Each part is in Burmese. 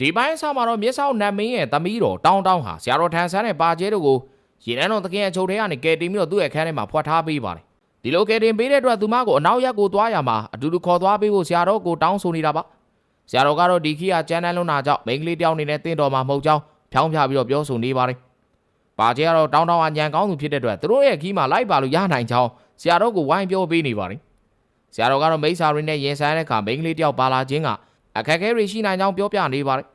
ဒီပိုင်းအစမှာတော့မြစ်ဆောက်နတ်မင်းရဲ့သမီးတော်တောင်းတောင်းဟာဆရာတော်ထန်ဆန်းနဲ့ပါကျဲတို့ကိုရေနန်းတော်သခင်အချုပ်ထဲကနေကယ်တင်ပြီးတော့သူ့ရဲ့အခန်းထဲမှာဖွက်ထားပေးပါတယ်ဒီလိုကယ်တင်ပေးတဲ့အတွက်သူမကိုအနောက်ရက်ကိုသွားရမှာအတူတူခေါ်သွားပေးဖို့ဆရာတော်ကိုတောင်းဆိုနေတာပါဆရာတော်ကတော့ဒီခေတ်ကကျန်းတန်းလုံးနာကြောင့်မိန်းကလေးတယောက်အနေနဲ့တင့်တော်မှာမဟုတ်ကြောင်းဖြောင်းပြပြီးတော့ပြောဆိုနေပါတယ်ပါကျဲကတော့တောင်းတောင်းအညံကောင်းသူဖြစ်တဲ့အတွက်သူတို့ရဲ့ခီးမှာလိုက်ပါလို့ရနိုင်ကြောင်းဆရာတော်ကိုဝိုင်းပြောပေးနေပါတယ်ဆရာတော်ကတော့မိစ္ဆာရင်းနဲ့ရင်ဆိုင်တဲ့အခါမိန်းကလေးတယောက်ပါလာခြင်းကအခက်အခဲတွေရှိနိုင်ကြောင်းပြောပြနေပါတယ်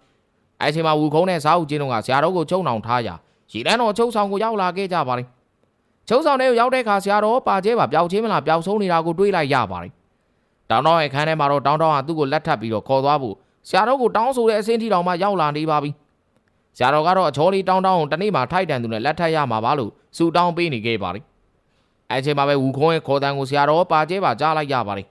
အဲ့ဒီမှာဝူခုံးနဲ့စားဦးချင်းတို့ကဆရာတော်ကိုချုံနှောင်ထားရာရီတန်းတော်ချုပ်ဆောင်ကိုရောက်လာခဲ့ကြပါတယ်ချုပ်ဆောင်ထဲကိုရောက်တဲ့အခါဆရာတော်ပါကျဲပါပျောက်ချင်းမလားပျောက်ဆုံးနေတာကိုတွေးလိုက်ရပါတယ်တောင်းတောင်းရဲ့ခန်းထဲမှာတော့တောင်းတောင်းကသူ့ကိုလက်ထပ်ပြီးတော့ခေါ်သွားဖို့ဆရာတော်ကိုတောင်းဆိုတဲ့အဆင့်ထိတောင်မှရောက်လာနေပါပြီဆရာတော်ကတော့အချောလေးတောင်းတောင်းကိုတနေ့မှထိုက်တန်သူနဲ့လက်ထပ်ရမှာပါလို့စူတောင်းပေးနေခဲ့ပါတယ်အဲ့ဒီမှာပဲဝူခုံးရဲ့ခေါ်တန်းကိုဆရာတော်ပါကျဲပါကြားလိုက်ရပါတယ်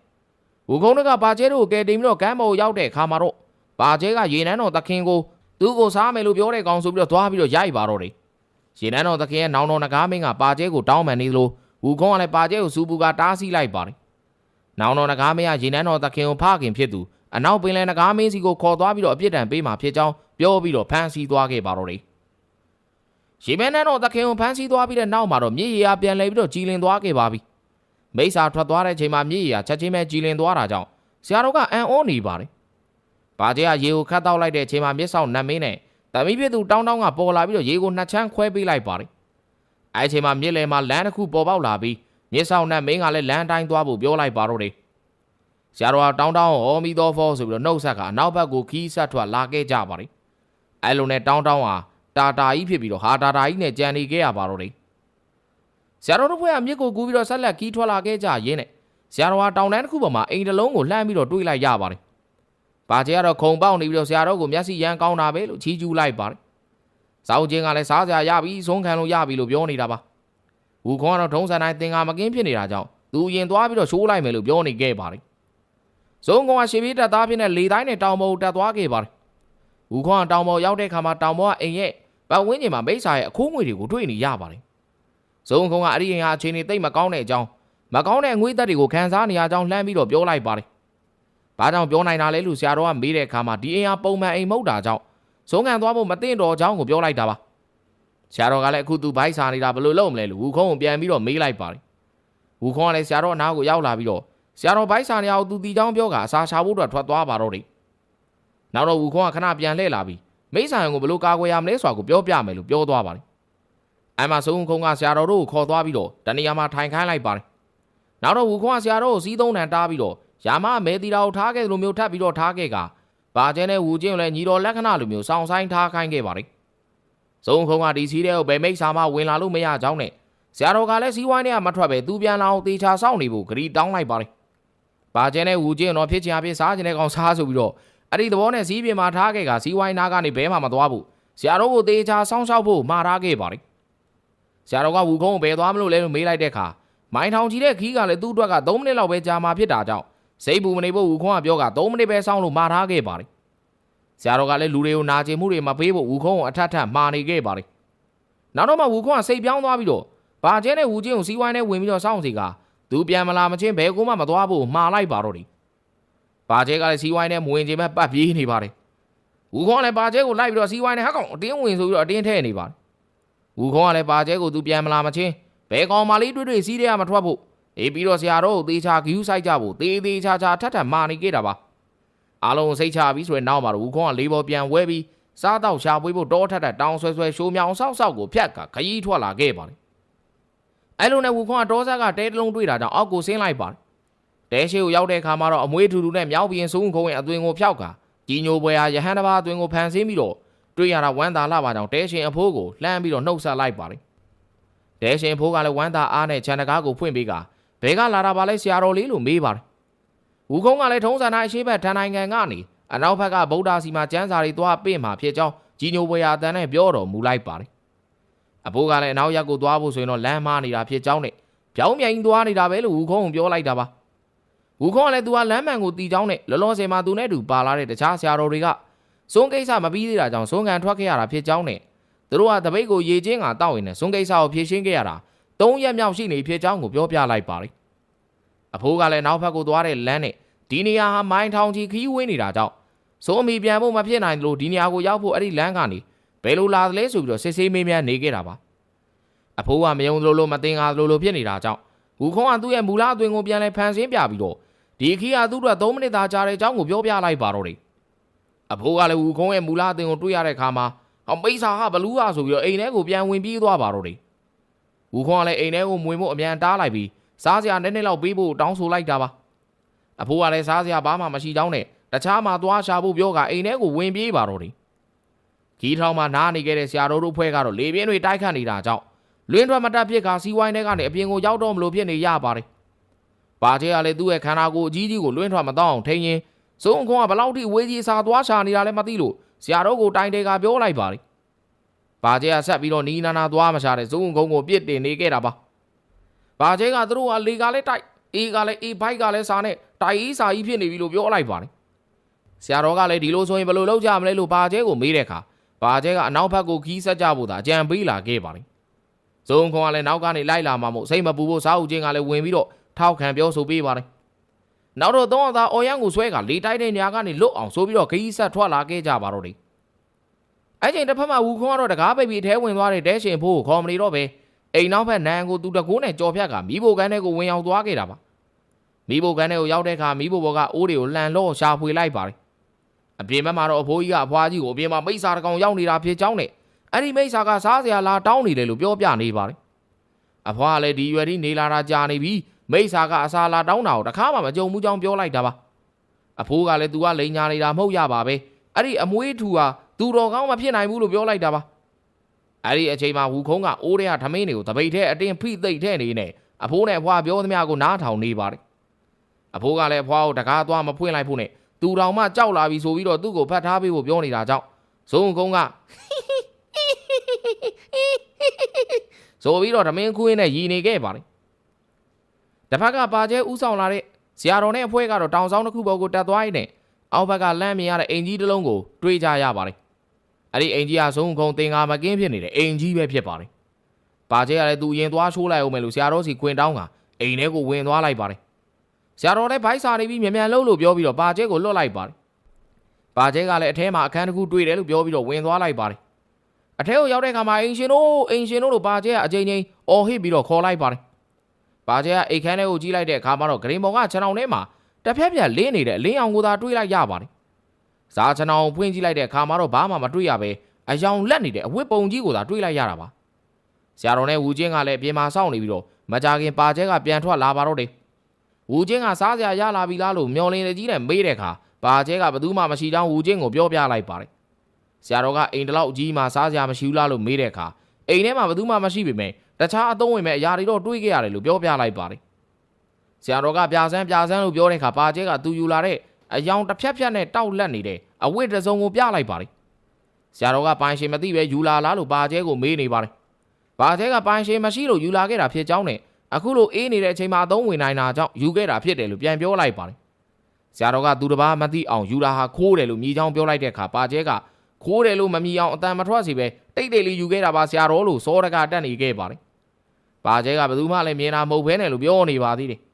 ဝူခုံးကပါကျဲတို့ကိုကယ်တင်ပြီးတော့ကမ်းပေါ်ရောက်တဲ့အခါမှာတော့ပါကျဲကရေနန်းတော်သခင်ကို သူ့ကိုစားမယ်လို့ပြောတဲ့ကောင်ဆိုပြီးတော့သွားပြီးတော့ရိုက်ပါတော့တယ်။ရှင်နန်းတော်သခင်ရဲ့နောင်တော်နဂါမင်းကပါကျဲကိုတောင်းပန်နေသလိုဝူခေါင်းကလည်းပါကျဲကိုစူပူကတားဆီးလိုက်ပါတယ်။နောင်တော်နဂါမင်းကရှင်နန်းတော်သခင်ကိုဖခင်ဖြစ်သူအနောက်ပင်လယ်နဂါမင်းစီကိုခေါ်သွားပြီးတော့အပြစ်ဒဏ်ပေးမှဖြစ်ကြောင်းပြောပြီးတော့ဖမ်းဆီးသွားခဲ့ပါတော့တယ်။ရှင်မန်းနန်းတော်သခင်ကိုဖမ်းဆီးသွားပြီးတဲ့နောက်မှာတော့မြေရီယာပြန်လဲပြီးတော့ကြည်လင်သွားခဲ့ပါပြီ။မိစ္ဆာထွက်သွားတဲ့ချိန်မှာမြေရီယာချက်ချင်းပဲကြည်လင်သွားတာကြောင့်ဆရာတော်ကအံ့ဩနေပါတယ်။ ပါကျဲကရေကိုခတ်တောက်လိုက်တဲ့အချိန်မှာမျက်စောက်နတ်မင်းနဲ့တမီးပြသူတောင်းတောင်းကပေါ်လာပြီးတော့ရေကိုနှစ်ချမ်းခွဲပေးလိုက်ပါတယ်။အဲအချိန်မှာမြစ်လယ်မှာလမ်းတစ်ခုပေါ်ပေါက်လာပြီးမြစ်ဆောင်နဲ့မင်းကလည်းလမ်းတိုင်းသွားဖို့ပြောလိုက်ပါတော့တယ်။ဆရာတော်ကတောင်းတောင်းဟောမီတော်ဖောဆိုပြီးတော့နှုတ်ဆက်ကအနောက်ဘက်ကိုခီးဆက်ထွက်လာခဲ့ကြပါတယ်။အဲလိုနဲ့တောင်းတောင်းဟာတာတာကြီးဖြစ်ပြီးတော့ဟာတာတာကြီးနဲ့ကြံနေခဲ့ရပါတော့တယ်။ဆရာတော်တို့ဘက်ကမြစ်ကိုကူးပြီးတော့ဆက်လက်ခီးထွက်လာခဲ့ကြရင်းနဲ့ဆရာတော်ကတောင်တန်းတစ်ခုပေါ်မှာအိမ်တစ်လုံးကိုလှမ်းပြီးတော့တွေးလိုက်ရပါတယ်။ ဘာကျဲကတော့ခုံပေါက်နေပြီးတော့ဆရာတော်ကိုမျက်စိရမ်းကောင်းတာပဲလို့ချီးကျူးလိုက်ပါတယ်။စောင်းချင်းကလည်းစားစရာရပြီဆုံးခံလို့ရပြီလို့ပြောနေတာပါ။ဝူခွန်ကတော့ထုံးစံတိုင်းသင်္ကာမကင်းဖြစ်နေတာကြောင့်သူရင်သွားပြီးတော့ရှိုးလိုက်မယ်လို့ပြောနေခဲ့ပါတယ်။ဇုံကောင်ကရှေးပြေးတက်သားဖြစ်တဲ့လေတိုင်းနဲ့တောင်ပေါ်တက်သွားခဲ့ပါတယ်။ဝူခွန်ကတောင်ပေါ်ရောက်တဲ့ခါမှာတောင်ပေါ်ကအိမ်ရဲ့ပတ်ဝန်းကျင်မှာမိစ္ဆာရဲ့အခိုးငွေတွေကိုတွေ့နေရပါတယ်။ဇုံကောင်ကအဲ့ဒီအိမ်ဟာအချိန်နေတိတ်မကောင်းတဲ့အကြောင်းမကောင်းတဲ့အငွေသက်တွေကိုခံစားနေရကြောင်းလှမ်းပြီးတော့ပြောလိုက်ပါတယ်။ ဘာကြောင့်ပြောနိုင်တာလဲလို့ဆရာတော်ကမေးတဲ့အခါမှာဒီအိမ်ဟာပုံမှန်အိမ်မဟုတ်တာကြောင့်ဇုံခံသွားဖို့မသိတော့ကြောင်းကိုပြောလိုက်တာပါ။ဆရာတော်ကလည်းအခုသူဘိုက်စာနေတာဘယ်လိုလုပ်မလဲလို့ဝူခုံးကိုပြန်ပြီးတော့မေးလိုက်ပါတယ်။ဝူခုံးကလည်းဆရာတော်အနားကိုရောက်လာပြီးတော့ဆရာတော်ဘိုက်စာနေအောင်သူတီချောင်းပြောကအစာရှာဖို့အတွက်ထွက်သွားပါတော့တယ်။နောက်တော့ဝူခုံးကခဏပြန်လှည့်လာပြီးမိစ္ဆာယုံကိုဘယ်လိုကာကွယ်ရမလဲဆိုတာကိုပြောပြမယ်လို့ပြောသွားပါတယ်။အမှဆုံးခုံးကဆရာတော်တို့ကိုခေါ်သွားပြီးတော့တနေရာမှာထိုင်ခိုင်းလိုက်ပါတယ်။နောက်တော့ဝူခုံးကဆရာတော်ကိုစီးသုံးတန်တားပြီးတော့ ရာမမဲတီတာကိုထားခဲ့တယ်လို့မျိုးထပ်ပြီးတော့ထားခဲ့ကဘာကျဲနဲ့ဝူချင်းကိုလည်းညီတော်လက္ခဏာလိုမျိုးစောင်းဆိုင်ထားခိုင်းခဲ့ပါတယ်။စုံခုံကဒီစီးတဲ့ကိုဘယ်မိတ်ဆာမှဝင်လာလို့မရကြောင်းနဲ့ဆရာတော်ကလည်းစီးဝိုင်းထဲကမထွက်ပဲသူပြန်လာအောင်တေချာစောင့်နေဖို့ဂရီတောင်းလိုက်ပါတယ်။ဘာကျဲနဲ့ဝူချင်းတော့ဖြစ်ချင်အဖြစ်စားချင်တဲ့ကောင်စားဆိုပြီးတော့အဲ့ဒီသဘောနဲ့စီးပြင်မှာထားခဲ့ကစီးဝိုင်းနာကနေဘဲမှမသွားဘူး။ဆရာတော်ကိုတေချာစောင့်ရှောက်ဖို့မှာထားခဲ့ပါတယ်။ဆရာတော်ကဝူခုံးကိုဘယ်သွားမလို့လဲလို့မေးလိုက်တဲ့အခါမိုင်းထောင်ကြီးတဲ့ခီးကလည်းသူ့အတွက်က3မိနစ်လောက်ပဲကြာမှာဖြစ်တာကြောင့် စိတ်ပူမနေဖို့ဝူခွန်ကပြောက3မိနစ်ပဲစောင့်လို့မှာထားခဲ့ပါတယ်။ဆရာတော်ကလည်းလူတွေကိုနာကျင်မှုတွေမပေးဖို့ဝူခွန်ကိုအထက်ထပ်မှာနေခဲ့ပါတယ်။နောက်တော့မှဝူခွန်ကစိတ်ပြောင်းသွားပြီးတော့ဘာကျဲနဲ့ဝူချင်းကိုစီးဝိုင်းနဲ့ဝင်ပြီးတော့စောင့်စီကသူပြန်မလာမချင်းဘဲကိုမှမသွားဖို့မှာလိုက်ပါတော့တယ်။ဘာကျဲကလည်းစီးဝိုင်းနဲ့မဝင်ချင်းပဲပတ်ပြေးနေပါတယ်။ဝူခွန်ကလည်းဘာကျဲကိုလိုက်ပြီးတော့စီးဝိုင်းနဲ့ဟက်ကောင်အတင်းဝင်ဆိုပြီးတော့အတင်းထဲနေပါတယ်။ဝူခွန်ကလည်းဘာကျဲကိုသူပြန်မလာမချင်းဘဲကောင်မလေးတွေ့တွေ့စီးတဲ့ကမထွက်ဖို့ အေးပြီးတော့ဆရာတော်ကိုသေချာဂယူးဆိုင်ကြဖို့သေသေးချာချာထပ်ထပ်မာနေခဲ့တာပါအားလုံးစိတ်ချပြီးဆိုရင်နောက်မှာတော့ဦးခွန်ကလေးပေါ်ပြန်ဝဲပြီးစားတော့ရှာပွေးဖို့တောထပ်ထပ်တောင်းဆွဲဆွဲရှိုးမြောင်ဆောက်ဆောက်ကိုဖြတ်ကခရီးထွက်လာခဲ့ပါတယ်အဲ့လိုနဲ့ဦးခွန်ကတောစားကတဲတလုံးတွေ့တာကြောင့်အောက်ကိုဆင်းလိုက်ပါတယ်တဲရှိကိုရောက်တဲ့အခါမှာတော့အမွေးထူထူနဲ့မြောက်ပြင်းဆုံးခုံးရဲ့အသွင်ကိုဖျောက်ကကြီးညိုပွဲဟာရဟန်းတစ်ပါးအသွင်ကိုဖန်ဆင်းပြီးတော့တွေ့ရတာဝမ်းသာလာပါကြောင့်တဲရှင်အဖိုးကိုလှမ်းပြီးတော့နှုတ်ဆက်လိုက်ပါတယ်တဲရှင်အဖိုးကလည်းဝမ်းသာအားနဲ့ခြံတကားကိုဖွင့်ပေးက ဘဲကလာတာပါလဲဆရာတော်လေးလို့မေးပါတယ်။ဝူကုန်းကလည်းထုံးစံတိုင်းအရှိဘက်ထန်နိုင်ငံကနေအနောက်ဘက်ကဗုဒ္ဓစီမှာကျမ်းစာတွေသွားပင့်မှာဖြစ်ကြောင်းကြီးညိုပွဲရာတန်နဲ့ပြောတော်မူလိုက်ပါတယ်။အဖိုးကလည်းအနောက်ရက်ကိုသွားဖို့ဆိုရင်တော့လမ်းမနေတာဖြစ်ကြောင်းနဲ့ပြောင်းမြိုင်သွားနေတာပဲလို့ဝူကုန်းကပြောလိုက်တာပါ။ဝူကုန်းကလည်းသူကလမ်းမှန်ကိုတီးကြောင်းနဲ့လောလောဆယ်မှာသူနဲ့တူပါလာတဲ့တခြားဆရာတော်တွေကစွန်းကိစ္စမပြီးသေးတာကြောင့်စွန်းကန်ထွက်ခဲ့ရတာဖြစ်ကြောင်းနဲ့သူတို့ကတပိတ်ကိုရေချင်းကတောက်ရင်နဲ့စွန်းကိစ္စကိုဖြေရှင်းခဲ့ရတာ ၃ရက်မြောက်ရှိနေဖြစ်ကြောင်းကိုပြောပြလိုက်ပါတယ်အဖိုးကလည်းနောက်ဘက်ကိုသွားတဲ့လမ်းနဲ့ဒီနေရာဟာမိုင်းထောင်ကြီးခီးဝင်းနေတာကြောင့်စိုးအမိပြန်ဖို့မဖြစ်နိုင်လို့ဒီနေရာကိုရောက်ဖို့အဲ့ဒီလမ်းကနေဘယ်လိုလာသလဲဆိုပြီးတော့စစ်ဆေးမေးမြန်းနေခဲ့တာပါအဖိုးကမယုံသလိုလိုမတင်ကားသလိုလိုဖြစ်နေတာကြောင့်ဝူခုံးကသူ့ရဲ့မူလအသွင်ကိုပြန်လဲဖန်ဆင်းပြပြီးတော့ဒီခီးကသူ့အတွက်3မိနစ်သာကြာတဲ့အကြောင်းကိုပြောပြလိုက်ပါတော့တယ်အဖိုးကလည်းဝူခုံးရဲ့မူလအသွင်ကိုတွေ့ရတဲ့အခါမှာအောင်မိစ္ဆာကဘလူးဟာဆိုပြီးတော့အိမ်ထဲကိုပြန်ဝင်ပြေးသွားပါတော့တယ် ဝူခုံးကလည်းအိမ်ထဲကိုမွေဖို့အမြန်တားလိုက်ပြီးစားစရာနည်းနည်းလောက်ပေးဖို့တောင်းဆိုလိုက်တာပါအဖိုးကလည်းစားစရာဘာမှမရှိကြောင်းနဲ့တခြားမှာသွားရှာဖို့ပြောကအိမ်ထဲကိုဝင်ပြေးပါတော့တယ်ခီးထောင်မှာနားနေခဲ့တဲ့ဆရာတော်တို့ဖွဲ့ကတော့လေပြင်းတွေတိုက်ခတ်နေတာကြောင့်လွင်းထွက်မတက်ဖြစ်ကစီးဝိုင်းထဲကနေအပြင်ကိုရောက်တော့မလို့ဖြစ်နေရပါတယ်။ပါချေကလည်းသူ့ရဲ့ခန္ဓာကိုယ်အကြီးကြီးကိုလွင်းထွက်မတော့အောင်ထိန်းရင်စုံခွန်ကဘလောက်ထိဝေးကြီးစာသွားရှာနေတာလဲမသိလို့ဆရာတော်ကိုတိုင်တေကပြောလိုက်ပါတယ်။ ပါချေကဆက်ပြီးတော့နီးနာနာသွားမရှာတဲ့စုံကုန်းကိုပြစ်တင်နေခဲ့တာပါ။ပါချေကသူတို့ကလေကလည်းတိုက်အေးကလည်းအေးဘိုက်ကလည်းစာနဲ့တိုက်အေးစာကြီးဖြစ်နေပြီလို့ပြောလိုက်ပါတယ်။ဆရာတော်ကလည်းဒီလိုဆိုရင်ဘယ်လိုလုပ်ကြမလဲလို့ပါချေကိုမေးတဲ့အခါပါချေကအနောက်ဘက်ကိုခီးဆက်ကြဖို့သာအကြံပေးလာခဲ့ပါတယ်။စုံခွန်ကလည်းနောက်ကနေလိုက်လာမှမို့စိတ်မပူဖို့စားဦးချင်းကလည်းဝင်ပြီးတော့ထောက်ခံပြောဆိုပေးပါတယ်။နောက်တော့သုံးအောင်သာအော်ရန်ကိုဆွဲကလေတိုက်တဲ့ညာကနေလွတ်အောင်ဆိုပြီးတော့ခီးဆက်ထွက်လာခဲ့ကြပါတော့တယ်။ အဲ့ချိန်တစ်ဖက်မှာဝူခွန်ကတော့တကားပိတ်ပြီးအထဲဝင်သွားတဲ့တဲရှင်ဖိုးကိုခေါ်မနေတော့ပဲအိမ်နောက်ဘက်နန်းကိုသူတကိုးနဲ့ကြော်ဖြတ်ကမိဖို့ကန်းထဲကိုဝင်အောင်သွားခဲ့တာပါ။မိဖို့ကန်းထဲကိုရောက်တဲ့အခါမိဖို့ဘောကအိုးတွေကိုလှန်လော့ရှာဖွေလိုက်ပါတယ်။အပြင်ဘက်မှာတော့အဖိုးကြီးကအဖွားကြီးကိုအပြင်မှာမိစ္ဆာတစ်ကောင်ရောက်နေတာဖြစ်ကြောင်းနဲ့အဲ့ဒီမိစ္ဆာကစားစရာလာတောင်းနေတယ်လို့ပြောပြနေပါတယ်။အဖွားကလည်းဒီရွယ်ထိနေလာတာကြာနေပြီမိစ္ဆာကအစာလာတောင်းတာကိုတခါမှမကြုံဘူးကြောင်းပြောလိုက်တာပါ။အဖိုးကလည်း तू ကလိန်ညာနေတာမဟုတ်ရပါပဲ။အဲ့ဒီအမွေးထူဟာ သူတော်ကောင်းမဖြစ်နိုင်ဘူးလို့ပြောလိုက်တာပါ။အဲ့ဒီအချိန်မှာဝူခုံးကအိုးတွေကထမင်းတွေကိုတပိတ်ထဲအတင်းဖိသိမ့်ထဲနေနေအဖိုးနဲ့အဖွားပြောသမျှကိုနားထောင်နေပါတယ်။အဖိုးကလည်းအဖွားကိုတကားသွားမဖွင့်လိုက်ဖို့နဲ့သူတော်မှကြောက်လာပြီဆိုပြီးတော့သူ့ကိုဖတ်ထားပေးဖို့ပြောနေတာကြောင့်ဇုံကုန်းကဆိုပြီးတော့ဓမင်းခွေးနဲ့ရီနေခဲ့ပါတယ်တစ်ဖက်ကပါကျဲဥဆောင်လာတဲ့ဇရာတော်နဲ့အဖွဲကတော့တောင်ဆောင်တစ်ခုပေါ်ကိုတက်သွားရင်းနဲ့အောက်ဘက်ကလမ်းမြင်ရတဲ့အိမ်ကြီးတစ်လုံးကိုတွေးကြရပါတယ် အဲ့ဒီအိမ်ကြီးကဇုံကုန်းတင်ကာမကင်းဖြစ်နေတဲ့အိမ်ကြီးပဲဖြစ်ပါတယ်ပါကျဲကလည်းသူရင်သွားချိုးလိုက်အောင်မယ်လို့ဇရာတော်စီခွင်တောင်းကအိမ်ထဲကိုဝင်သွားလိုက်ပါတယ်ဇရာတော်လည်းဘိုက်စာနေပြီးမြန်မြန်လှုပ်လို့ပြောပြီးတော့ပါကျဲကိုလွတ်လိုက်ပါတယ်ပါကျဲကလည်းအထဲမှာအခန်းတစ်ခုတွေ့တယ်လို့ပြောပြီးတော့ဝင်သွားလိုက်ပါတယ်အထဲကိုရောက်တဲ့အခါမှာအင်ရှင်တို့အင်ရှင်တို့လို့ပါကျဲကအချိန်ချင်းအော်ဟစ်ပြီးတော့ခေါ်လိုက်ပါတယ်။ပါကျဲကအိတ်ခမ်းထဲကိုကြီးလိုက်တဲ့အခါမှာတော့ဂရင်ဘော်ကခြံအောင်ထဲမှာတစ်ဖြက်ဖြက်လင်းနေတဲ့အလင်းအောင်ကိုသာတွေးလိုက်ရပါတယ်။ စားခြံအောင်ဖွင့်ကြည့်လိုက်တဲ့အခါမှာတော့ဘာမှမတွေးရပဲအယောင်လက်နေတဲ့အဝတ်ပုံကြီးကိုသာတွေးလိုက်ရတာပါ။ဆရာတော်နဲ့ဝူချင်းကလည်းအပြင်မှာစောင့်နေပြီးတော့မကြခင်ပါကျဲကပြန်ထွက်လာပါတော့တယ်။ဝူချင်းကစားစရာရလာပြီလားလို့မျောလင်းနေကြီးနဲ့မေးတဲ့အခါပါကျဲကဘယ်သူမှမရှိတောင်းဝူချင်းကိုပြောပြလိုက်ပါတယ်။ဆရာတော်ကအိမ်တလောက်အကြီးမှစားစရာမရှိဘူးလားလို့မေးတဲ့အခါအိမ်ထဲမှာဘယ်သူမှမရှိပေမဲ့တခြားအသုံးဝင်မဲ့အရာတွေတော့တွေးခဲ့ရတယ်လို့ပြောပြလိုက်ပါတယ်။ဆရာတော်ကပြာဆန်းပြာဆန်းလို့ပြောတဲ့အခါပါကျဲကသူယူလာတဲ့ အယောင်တစ်ဖြတ်ဖြတ်နဲ့တောက်လက်နေတဲ့အဝတ်တစ်စုံကိုပြလိုက်ပါတယ်။ဆရာတော်ကပိုင်ရှင်မသိပဲယူလာလားလို့ပါကျဲကိုမေးနေပါတယ်။ပါကျဲကပိုင်ရှင်မရှိလို့ယူလာခဲ့တာဖြစ်ကြောင်းနဲ့အခုလိုအေးနေတဲ့အချိန်မှာအသုံးဝင်နိုင်တာကြောင့်ယူခဲ့တာဖြစ်တယ်လို့ပြန်ပြောလိုက်ပါတယ်။ဆရာတော်ကသူတစ်ပါးမသိအောင်ယူလာဟာခိုးတယ်လို့မြည်ချောင်းပြောလိုက်တဲ့အခါပါကျဲကခိုးတယ်လို့မမြည်အောင်အတန်မထွက်စီပဲတိတ်တိတ်လေးယူခဲ့တာပါဆရာတော်လို့စောတကတက်နေခဲ့ပါတယ်။ပါကျဲကဘယ်သူမှလည်းမြင်တာမဟုတ်ဘဲနဲ့လို့ပြောနေပါသေးတယ်။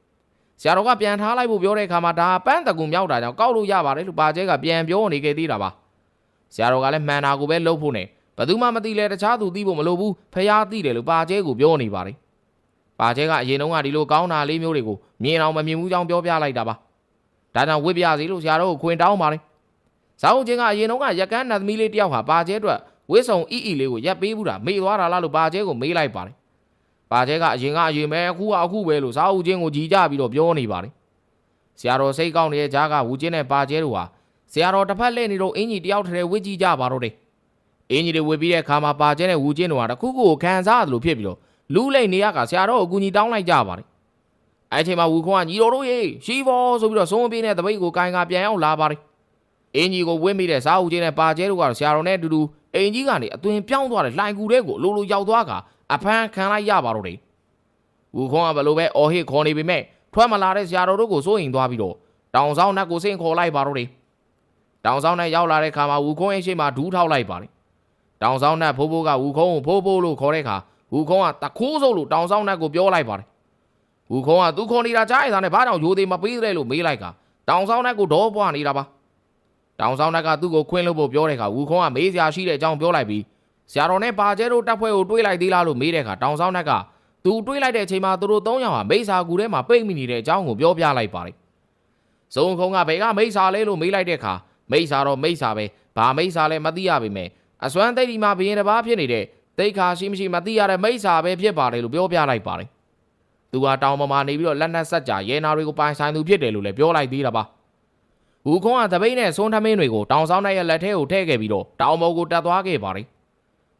ဆရာတော်ကပြန်ထားလိုက်ဖို့ပြောတဲ့အခါမှာဒါပန်းတကူမြောက်တာကြောင့်ကောက်လို့ရပါတယ်လို့ပါကျဲကပြန်ပြောနေခဲ့သေးတာပါ။ဆရာတော်ကလည်းမှန်တာကိုပဲလှုပ်ဖို့နဲ့ဘယ်သူမှမသိလဲတခြားသူသိဖို့မလိုဘူးဖျားသိတယ်လို့ပါကျဲကိုပြောနေပါတယ်။ပါကျဲကအရင်တုန်းကဒီလိုကောင်းတာလေးမျိုးတွေကိုမြင်အောင်မမြင်ဘူးကြောင်းပြောပြလိုက်တာပါ။ဒါကြောင့်ဝစ်ပြစီလို့ဆရာတော်ကိုခွင်တောင်းပါတယ်။ဇာအုပ်ချင်းကအရင်တုန်းကရက်ကန်းနတ်သမီးလေးတယောက်ဟာပါကျဲအတွက်ဝစ်ဆောင်အီအီလေးကိုရက်ပေးဘူးတာမေ့သွားတာလားလို့ပါကျဲကိုမေးလိုက်ပါတယ်။ ပါကျဲကအရင်ကအရင်ပဲအခုကအခုပဲလို့ဇာအုပ်ချင်းကိုကြီးကြပြီးတော့ပြောနေပါတယ်။ဆရာတော်စိတ်ကောင်းနေတဲ့ကြားကဝူချင်းနဲ့ပါကျဲတို့ဟာဆရာတော်တစ်ဖက်လှည့်နေတော့အင်ကြီးတယောက်တည်းဝစ်ကြည့်ကြပါတော့တယ်။အင်ကြီးတွေဝစ်ပြီးတဲ့အခါမှာပါကျဲနဲ့ဝူချင်းတို့ဟာတစ်ခုခုကိုခံစားရတယ်လို့ဖြစ်ပြီးတော့လူးလိမ့်နေရကဆရာတော်ကိုအကူကြီးတောင်းလိုက်ကြပါတယ်။အဲ့ဒီအချိန်မှာဝူခွန်ကညီတော်တို့ရေရှီဘောဆိုပြီးတော့ဆုံးအပြေးနဲ့တပိတ်ကိုကိုင်ကပြန်ရောက်လာပါတယ်။အင်ကြီးကိုဝင်းမိတဲ့စားဦးချင်းနဲ့ပါကျဲတို့ကတော့ဆရာတော်နဲ့အတူတူအင်ကြီးကနေအသွင်ပြောင်းသွားတဲ့လှိုင်ကူတဲ့ကိုအလိုလိုရောက်သွားက အဖမ်းခံလိုက်ရပါတော့တယ်။ဝူခွန်ကဘယ်လိုပဲအော်ဟစ်ခေါ်နေပေမဲ့ထွက်မလာတဲ့ဆရာတော်တို့ကိုစိုးရင်သွားပြီးတော့တောင်ဆောင်နတ်ကိုစင့်ခေါ်လိုက်ပါတော့တယ်။တောင်ဆောင်နတ်ရောက်လာတဲ့ခါမှာဝူခွန်ရဲ့ရှေ့မှာဒူးထောက်လိုက်ပါတယ်။တောင်ဆောင်နတ်ဖိုးဖိုးကဝူခွန်ကိုဖိုးဖိုးလို့ခေါ်တဲ့ခါဝူခွန်ကတခိုးစုပ်လို့တောင်ဆောင်နတ်ကိုပြောလိုက်ပါတယ်။ဝူခွန်ကသူခေါ်နေတာကြားရတာနဲ့ဘာကြောင့်ရိုသေးမပေးလဲလို့မေးလိုက်ကတောင်ဆောင်နတ်ကိုဒေါ်ပွားနေတာပါ။တောင်ဆောင်တက်ကသူ့ကိုခွင်းလို့ဖို့ပြောတဲ့အခါဝူခွန်ကမေးစရာရှိတဲ့အကြောင်းပြောလိုက်ပြီး ဆရာတော်နဲ့ပါကျဲတို့တပ်ဖွဲ့ကိုတွေးလိုက်သေးလားလို့မေးတဲ့အခါတောင်ဆောင်တက်ကသူတွေးလိုက်တဲ့အချိန်မှာသူတို့၃ယောက်ဟာမိစ္ဆာကူထဲမှာပိတ်မိနေတဲ့အကြောင်းကိုပြောပြလိုက်ပါတယ်။ဇုံခုံကဘယ်ကမိစ္ဆာလဲလို့မေးလိုက်တဲ့အခါမိစ္ဆာတော့မိစ္ဆာပဲဘာမိစ္ဆာလဲမသိရပါမယ်။အစွမ်းသိတိမှာဘရင်တစ်ပါးဖြစ်နေတဲ့တိတ်ခါရှိမရှိမသိရတဲ့မိစ္ဆာပဲဖြစ်ပါတယ်လို့ပြောပြလိုက်ပါတယ်။သူကတောင်ပေါ်မှာနေပြီးတော့လက်နက်ဆက်ကြရဲနာတွေကိုပိုင်ဆိုင်သူဖြစ်တယ်လို့လည်းပြောလိုက်သေးတာပါ။ဦးခွန်ကတပိတ်နဲ့ဆွန်းထမင်းတွေကိုတောင်ဆောင်တဲ့ရဲ့လက်ထဲကိုထည့်ခဲ့ပြီးတော့တောင်ပေါ်ကိုတက်သွားခဲ့ပါတယ်။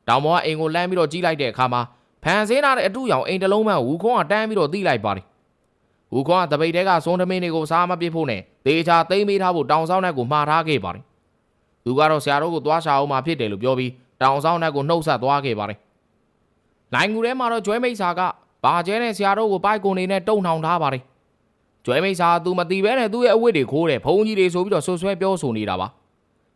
တောင်ပေါ်ကအိမ်ကိုလမ်းပြီးတော့ကြီးလိုက်တဲ့အခါမှာဖန်ဆင်းလာတဲ့အတူရောင်အိမ်တစ်လုံးမှဦးခွန်ကတန်းပြီးတော့တီးလိုက်ပါတယ်။ဦးခွန်ကတပိတ်တဲကဆွန်းထမင်းတွေကိုစားမပစ်ဖို့နဲ့တေချာသိမ်းပေးထားဖို့တောင်ဆောင်တဲ့ကိုမှားထားခဲ့ပါတယ်။သူကတော့ဆရာတို့ကိုသွားရှာအောင်မှဖြစ်တယ်လို့ပြောပြီးတောင်ဆောင်တဲ့ကိုနှုတ်ဆက်သွားခဲ့ပါတယ်။လိုင်ကူထဲမှာတော့ကျွဲမိတ်စာကဘာကျဲနဲ့ဆရာတို့ကိုပိုက်ကုန်နေနဲ့တုံနှောင်ထားပါတယ်။ကျွဲမိတ်စာကသူမတီးပဲနဲ့သူ့ရဲ့အဝတ်တွေခိုးတယ်ဖုံကြီးတွေဆိုပြီးတော့ဆွဆွဲပြောဆိုနေတာပါ။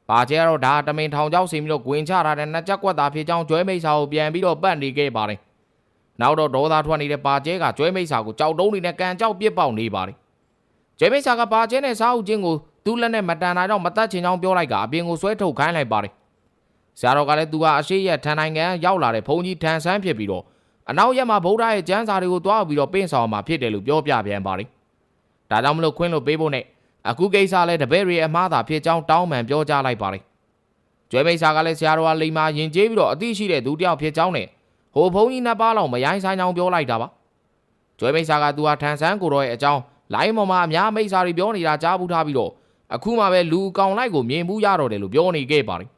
ဘာကျဲကတော့ဒါတမင်ထောင်ချောက်စီပြီးတော့ဂွင်ချထားတဲ့နှစ်ချက်ကွက်သားဖြစ်ကြောင်းကျွဲမိတ်စာကိုပြန်ပြီးတော့ပတ်နေခဲ့ပါတယ်။နောက်တော့ဒေါသထွက်နေတဲ့ပါကျဲကကျွဲမိတ်စာကိုကြောက်တုံးနေနဲ့ကန်ကြောက်ပစ်ပေါက်နေပါတယ်။ကျွဲမိတ်စာကပါကျဲနဲ့စားအုပ်ချင်းကိုသူ့လက်နဲ့မတန်တာကြောင့်မတတ်ချင်ကြောင်းပြောလိုက်ကအပြင်ကိုဆွဲထုတ်ခိုင်းလိုက်ပါတယ်။ဆရာတော်ကလည်းသူကအရှိရက်ထန်နိုင်ငံရောက်လာတဲ့ဘုန်းကြီးထန်ဆန်းဖြစ်ပြီးတော့အနောက်ရက်မှာဗုဒ္ဓရဲ့ကျမ်းစာတွေကိုတွားပြီးတော့ပင့်ဆောင်မှာဖြစ်တယ်လို့ပြောပြပြန်ပါတယ်။ဒါကြောင့်မလို့ခွင်းလို့ပေးဖို့နဲ့ အခုကိစ္စလဲတပည့်တွေအမှားသာဖြစ်ကြောင်းတောင်းပန်ပြောကြားလိုက်ပါတယ်။ကျွဲမိတ်စာကလည်းဆရာတော်ကလိမ္မာယဉ်ကျေးပြီးတော့အသိရှိတဲ့သူတစ်ယောက်ဖြစ်ကြောင်းနဲ့ဟိုဘုန်းကြီးနှစ်ပါးလောက်မရိုင်းဆိုင်ကြောင်းပြောလိုက်တာပါ။ကျွဲမိတ်စာကသူဟာထန်ဆန်းကိုတော်ရဲ့အကြောင်းလိုင်းပေါ်မှာအများမိတ်စာတွေပြောနေတာကြားဘူးထားပြီးတော့အခုမှပဲလူအကောင်လိုက်ကိုမြင်ဘူးရတော့တယ်လို့ပြောနေခဲ့ပါတယ်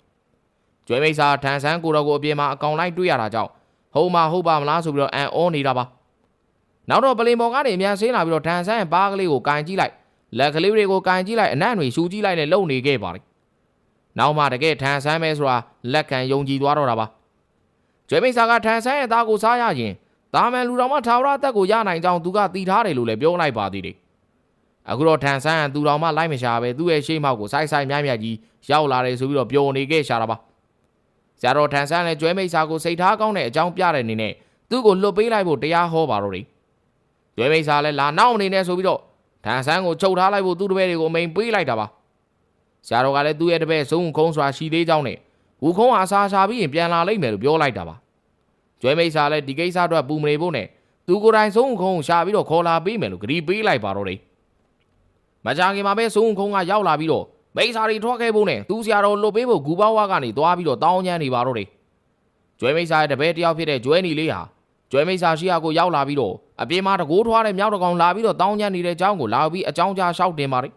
။ကျွဲမိတ်စာထန်ဆန်းကိုတော်ကိုအပြင်မှာအကောင်လိုက်တွေ့ရတာကြောင့်ဟုတ်မှာဟုတ်ပါမလားဆိုပြီးတော့အန်အောနေတာပါနောက်တော့ပလင်ပေါ်ကနေအမြန်ဆင်းလာပြီးတော့ဒန်ဆန်းရဲ့ဘားကလေးကိုကန်ကြည့်လိုက် လက်ကလေးတွေကိုကန်ကြည့်လိုက်အနံ့တွေရှူကြည့်လိုက်နဲ့လုံနေခဲ့ပါတယ်နောက်မှတကယ်ထန်ဆန်းပဲဆိုတာလက်ခံယုံကြည်သွားတော့တာပါကျွဲမိတ်စာကထန်ဆန်းရဲ့သားကိုစားရရင်တာမန်လူတော်မှထာဝရတက်ကိုရနိုင်ကြောင်းသူကတီထားတယ်လို့လည်းပြောလိုက်ပါသေးတယ်အခုတော့ထန်ဆန်းကသူတော်မှလိုက်မရှာပဲသူ့ရဲ့ရှေ့မောက်ကိုစိုက်စိုက်မြတ်မြတ်ကြီးရောက်လာတယ်ဆိုပြီးတော့ပျော်နေခဲ့ရှာတာပါဆရာတော်ထန်ဆန်းလည်းကျွဲမိတ်စာကိုစိတ်ထားကောင်းတဲ့အကြောင်းပြတဲ့အနေနဲ့သူ့ကိုလွတ်ပေးလိုက်ဖို့တရားဟောပါတော့တယ်ကျွဲမိတ်စာလည်းလာနောက်အနေနဲ့ဆိုပြီးတော့ ထန်ဆန်းကိုချုပ်ထားလိုက်ဖို့သူ့တပည့်တွေကိုအမိန်ပေးလိုက်တာပါဆရာတော်ကလည်းသူ့ရဲ့တပည့်စုံခုံးစွာရှိသေးကြောင်းနဲ့ဝူခုံးအားစားရှာပြီးရင်ပြန်လာလိမ့်မယ်လို့ပြောလိုက်တာပါကျွဲမိတ်စာလည်းဒီကိစ္စအတွက်ပူမနေဖို့နဲ့သူကိုယ်တိုင်စုံခုံးကိုရှာပြီးတော့ခေါ်လာပေးမယ်လို့ဂရီပေးလိုက်ပါတော့တယ်မကြခင်မှာပဲစုံခုံးကရောက်လာပြီးတော့မိစ္ဆာတွေထွက်ခဲ့ဖို့နဲ့သူ့ဆရာတော်လွတ်ပေးဖို့ဂူပေါဝါကနေသွားပြီးတော့တောင်းကျမ်းနေပါတော့တယ်ကျွဲမိစ္ဆာရဲ့တပည့်တယောက်ဖြစ်တဲ့ကျွဲနီလေးဟာ ကျွဲမိစ္ဆာရှိရာကိုရောက်လာပြီးတော့အပြင်မှာတကိုးထွားတဲ့မြောက်တကောင်လာပြီးတော့တောင်းကျမ်းနေတဲ့အကြောင်းကိုလာပြီးအကြောင်းကြားလျှောက်တင်ပါတယ်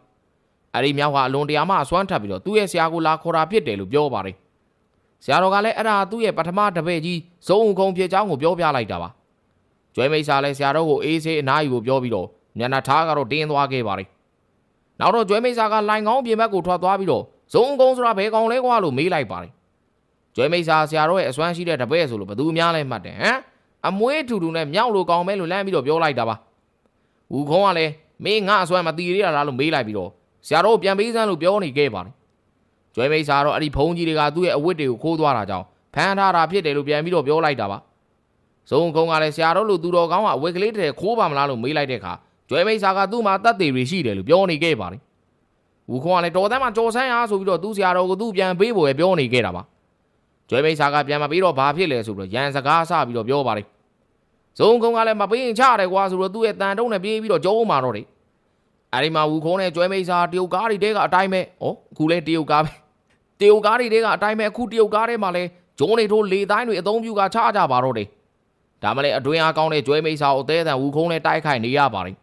အဲ့ဒီမြောက်ဟာအလွန်တရာမှအစွမ်းထပ်ပြီးတော့သူ့ရဲ့ဆရာကိုလာခေါ်တာဖြစ်တယ်လို့ပြောပါတယ်ဆရာတော်ကလည်းအဲ့ဒါသူ့ရဲ့ပထမတပည့်ကြီးဇုံခုံဖြစ်ကြောင်းကိုပြောပြလိုက်တာပါကျွဲမိစ္ဆာလည်းဆရာတော်ကိုအေးဆေးအနားယူကိုပြောပြီးတော့ညနာထားကတော့တင်းသွားခဲ့ပါတယ်နောက်တော့ကျွဲမိတ်စာကလိုင်ကောင်းပြင်ဘက်ကိုထွက်သွားပြီးတော့ဇုံကုန်းဆိုတာဘယ်ကောင်လဲကွာလို့မေးလိုက်ပါတယ်ကျွဲမိတ်စာဆရာတော်ရဲ့အစွမ်းရှိတဲ့တပည့်ဆိုလို့ဘသူများလဲမှတ်တယ်ဟမ် အမွေးထူထူနဲ့မြောက်လိုကောင်းမဲလို့လမ်းပြီးတော့ပြောလိုက်တာပါဝူခုံးကလည်းမင်းငါအစွမ်းမတီရရလားလို့မေးလိုက်ပြီးတော့ဆရာတော်ပြန်ပေးစမ်းလို့ပြောနေခဲ့ပါတယ်ကျွဲမိတ်စာတော့အဲ့ဒီဘုံကြီးတွေကသူ့ရဲ့အဝတ်တွေကိုခိုးသွားတာကြောင့်ဖမ်းထားတာဖြစ်တယ်လို့ပြန်ပြီးတော့ပြောလိုက်တာပါဇုံကုန်းကလည်းဆရာတော်လို့သူတော်ကောင်းကအဝတ်ကလေးတည်းခိုးပါမလားလို့မေးလိုက်တဲ့အခါကျွဲမိတ်စာကသူ့မှာတတ်သေးတွေရှိတယ်လို့ပြောနေခဲ့ပါတယ်ဝူခွန်ကလည်းတော်တန်းမှာကြော်ဆန်းအားဆိုပြီးတော့သူ့ဆရာတော်ကိုသူ့ပြန်ပေးဖို့ပဲပြောနေခဲ့တာပါ ကျွဲမိတ်စာကပြန်မပေးတော့ဘာဖြစ်လဲဆိုပြီးတော့ရန်စကားဆပြီးတော့ပြောပါတယ်ဇုံကုန်းကလည်းမပေးရင်ချရတယ်ကွာဆိုတော့သူ့ရဲ့တန်တုံးနဲ့ပြေးပြီးတော့ကျုံးမာတော့တယ်အဲ့ဒီမှာဝူခွန်နဲ့ကျွဲမိတ်စာတရုတ်ကားတွေတဲကအတိုင်းပဲဩအခုလဲတရုတ်ကားပဲတရုတ်ကားတွေတဲကအတိုင်းပဲအခုတရုတ်ကားထဲမှာလဲဂျုံးတွေထိုးလေတိုင်းတွေအသုံးပြုကချကြပါတော့တယ်ဒါမှလည်းအတွင်းအားကောင်းတဲ့ကျွဲမိတ်စာကိုအသေးအံဝူခုံးနဲ့တိုက်ခိုက်နေရပါတယ်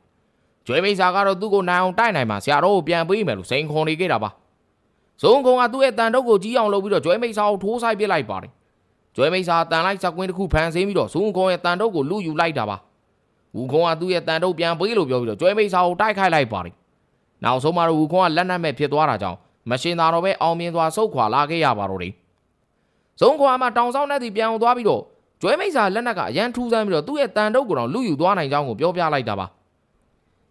ကျွဲမိတ်စာကတော့သူ့ကိုနိုင်အောင်တိုက်နိုင်မှာဆရာတော်ကိုပြန်ပေးမယ်လို့စိန်ခေါ်နေခဲ့တာပါ ဇုံကုံကသူ့ရဲ့တန်တုပ်ကိုကြီးအောင်လုပ်ပြီးတော့ကျွဲမိတ်စာကိုထိုးဆိုင်ပစ်လိုက်ပါတယ်ကျွဲမိတ်စာတန်လိုက်စကွင်းတစ်ခုဖန်ဆင်းပြီးတော့ဇုံကုံရဲ့တန်တုပ်ကိုလူယူလိုက်တာပါဝူခုံကသူ့ရဲ့တန်တုပ်ပြန်ပေးလို့ပြောပြီးတော့ကျွဲမိတ်စာကိုတိုက်ခိုက်လိုက်ပါတယ်နောက်ဆုံးမှာတော့ဝူခုံကလက်နက်မဲ့ဖြစ်သွားတာကြောင့်မရှင်သာတော့ပဲအောင်မြင်စွာဆုတ်ခွာလာခဲ့ရပါတော့တယ်ဇုံခွာမှာတောင်ဆောင်နဲ့တီပြန်အောင်သွားပြီးတော့ကျွဲမိတ်စာလက်နက်ကအရန်ထူးဆန်းပြီးတော့သူ့ရဲ့တန်တုပ်ကိုတော့လူယူသွားနိုင်ကြောင်းကိုပြောပြလိုက်တာပါ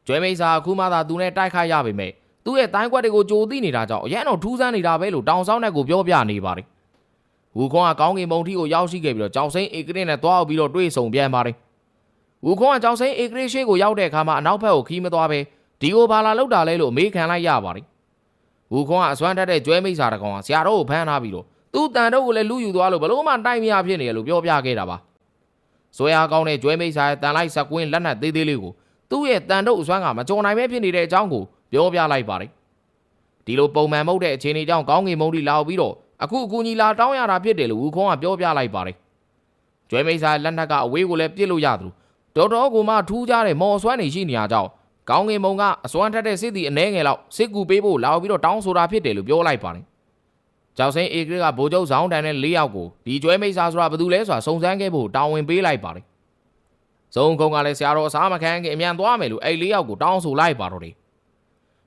ကျွဲမိတ်စာအခုမှသာသူနဲ့တိုက်ခိုက်ရပေမဲ့ သူ့ရဲ့တိုင်းကွက်တွေကိုကြိုသိနေတာကြောင့်အရန်တော့ထူးဆန်းနေတာပဲလို့တောင်ဆောင်နဲ့ကိုပြောပြနေပါတယ်ဝူခွန်ကကောင်းကင်ဘုံထီကိုရောက်ရှိခဲ့ပြီးတော့ကြောင်စိမ့်ဧကရစ်နဲ့တွားအောင်ပြီးတော့တွေးဆုံပြန်ပါတယ်ဝူခွန်ကကြောင်စိမ့်ဧကရစ်ရှိကိုရောက်တဲ့အခါမှာအနောက်ဘက်ကိုခီးမသွားပဲဒီကိုဘာလာလောက်တာလဲလို့အမေးခံလိုက်ရပါတယ်ဝဝူခွန်ကအစွမ်းတက်တဲ့ကျွဲမိတ်စာတကောင်ကဆရာတော်ကိုဖမ်းထားပြီးတော့သူ့တန်တော့ကိုလည်းလူယူသွားလို့ဘလို့မှတိုင်မရဖြစ်နေရလို့ပြောပြခဲ့တာပါဆွဲအားကောင်းတဲ့ကျွဲမိတ်စာရဲ့တန်လိုက်ဆက်ကွင်းလက်နက်သေးသေးလေးကိုသူ့ရဲ့တန်တော့အစွမ်းကမကြော်နိုင်ပဲဖြစ်နေတဲ့အကြောင်းကို ပြောပြလိုက်ပါတယ်ဒီလိုပုံမှန်မဟုတ်တဲ့အခြေအနေကြောင့်ကောင်းကင်မုံဒီလာပြီးတော့အခုအကူကြီးလာတောင်းရတာဖြစ်တယ်လို့ဝူခွန်ကပြောပြလိုက်ပါတယ်ကျွဲမိတ်စာလက်နက်ကအဝေးကိုလည်းပြစ်လို့ရသလိုတော်တော်ကိုမှထူးခြားတဲ့မော်ဆွမ်းနေရှိနေရကြောင်းကောင်းကင်ဘုံကအစွမ်းထက်တဲ့စစ်တီအနှဲငယ်လောက်စစ်ကူပေးဖို့လာပြီးတော့တောင်းဆိုတာဖြစ်တယ်လို့ပြောလိုက်ပါတယ်။ကြောက်စင်းအေဂရစ်ကဗိုလ်ချုပ်ဇောင်းတန်တဲ့၄ယောက်ကိုဒီကျွဲမိတ်စာဆိုတာဘယ်သူလဲဆိုတာစုံစမ်းခဲ့ဖို့တာဝန်ပေးလိုက်ပါတယ်။ဇုံကုန်းကလည်းဆရာတော်အစားမခံခင်အမြန်သွားမယ်လို့အဲ့၄ယောက်ကိုတောင်းဆိုလိုက်ပါတော့တယ်။